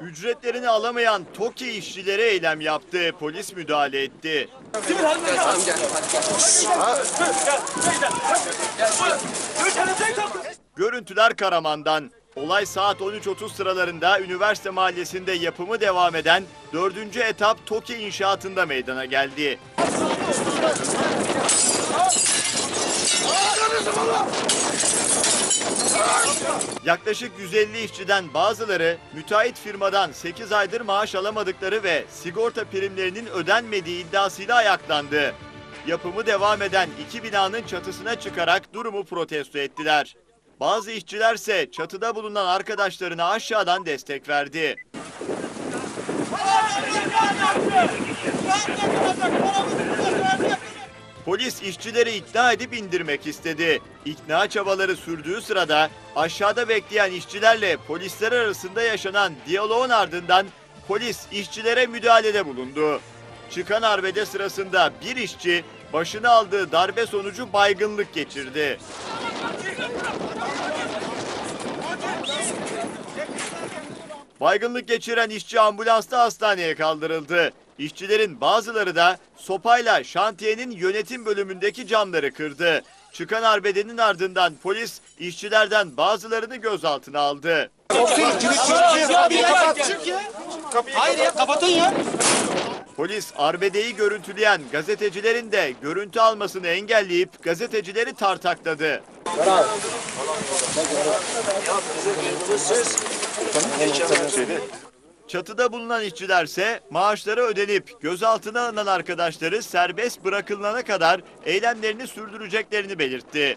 Ücretlerini alamayan TOKİ işçileri eylem yaptı. Polis müdahale etti. Görüntüler Karaman'dan. Olay saat 13.30 sıralarında üniversite mahallesinde yapımı devam eden 4. etap TOKİ inşaatında meydana geldi. Yaklaşık 150 işçiden bazıları müteahhit firmadan 8 aydır maaş alamadıkları ve sigorta primlerinin ödenmediği iddiasıyla ayaklandı. Yapımı devam eden iki binanın çatısına çıkarak durumu protesto ettiler. Bazı işçilerse çatıda bulunan arkadaşlarına aşağıdan destek verdi. Polis işçileri ikna edip indirmek istedi. İkna çabaları sürdüğü sırada aşağıda bekleyen işçilerle polisler arasında yaşanan diyaloğun ardından polis işçilere müdahalede bulundu. Çıkan arbede sırasında bir işçi başına aldığı darbe sonucu baygınlık geçirdi. Baygınlık geçiren işçi ambulansla hastaneye kaldırıldı. İşçilerin bazıları da sopayla şantiyenin yönetim bölümündeki camları kırdı. Çıkan arbedenin ardından polis işçilerden bazılarını gözaltına aldı. Hayır ya kapatın ya. Polis arbedeyi görüntüleyen gazetecilerin de görüntü almasını engelleyip gazetecileri tartakladı. Çatıda bulunan işçilerse maaşları ödenip gözaltına alınan arkadaşları serbest bırakılana kadar eylemlerini sürdüreceklerini belirtti.